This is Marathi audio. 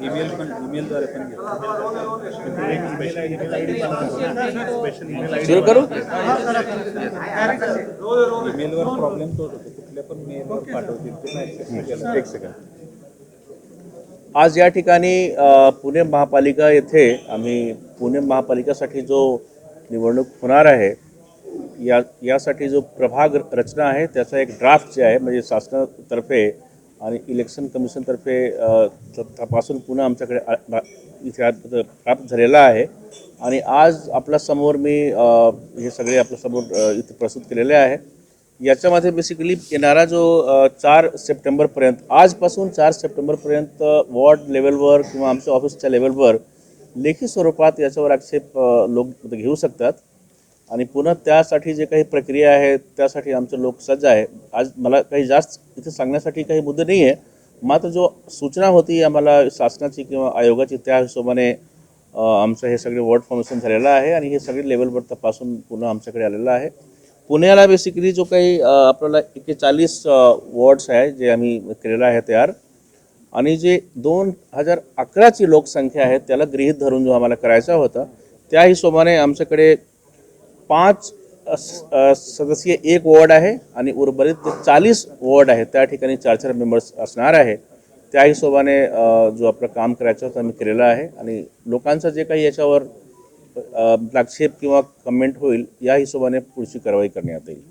ईमेल पण ईमेलद्वारे पण करू? ईमेलवर प्रॉब्लेम तोच होतो. कुठल्या पण मेलवर पाठवतील. एक सेकंड आज या ठिकाणी पुणे महापालिका येथे आम्ही पुणे महापालिकासाठी जो निवडणूक होणार आहे या यासाठी जो प्रभाग रचना आहे त्याचा एक ड्राफ्ट जे आहे म्हणजे शासनातर्फे आणि इलेक्शन कमिशनतर्फे त- तपासून पुन्हा आमच्याकडे इथे प्राप्त झालेला आहे. आणि आज आपल्यासमोर मी हे सगळे आपल्यासमोर समोर इथे प्रस्तुत केलेले आहे. याच्यामध्ये बेसिकली येणारा जो चार सप्टेंबरपर्यंत आजपासून चार सप्टेंबरपर्यंत वॉर्ड लेवलवर किंवा आमच्या ऑफिसच्या लेवलवर लेखी स्वरूपात याच्यावर आक्षेप लोक घेऊ शकतात. आणि पुन्हा त्यासाठी जे काही प्रक्रिया आहे त्यासाठी आमचं लोक सज्ज आहे. आज मला काही जास्त इथे सांगण्यासाठी काही मुद्दे नाही आहे मात्र जो सूचना होती आम्हाला शासनाची किंवा आयोगाची त्या हिशोबाने आमचं हे सगळे वर्ड फॉर्मेशन झालेलं आहे आणि हे सगळे लेवलवर तपासून पुन्हा आमच्याकडे आलेलं आहे. पुण्याला बेसिकली जो काही आपल्याला एकेचाळीस वॉर्ड्स आहे जे आम्ही केलेलं आहे तयार. आणि जे दोन हजार अकराची लोकसंख्या आहे त्याला गृहीत धरून जो आम्हाला करायचा होता त्या हिशोबाने आमच्याकडे पाच सदस्यीय एक वॉर्ड आहे आणि उर्वरित चाळीस वॉर्ड आहे त्या ठिकाणी चार चार मेंबर्स असणार आहे त्या हिशोबाने जो आपलं काम करायचं होतं आम्ही केलेलं आहे आणि लोकांचं जे काही याच्यावर अ, आक्षेप किंवा कमेंट होईल या हिशोबाने पुढची कारवाई करण्यात येईल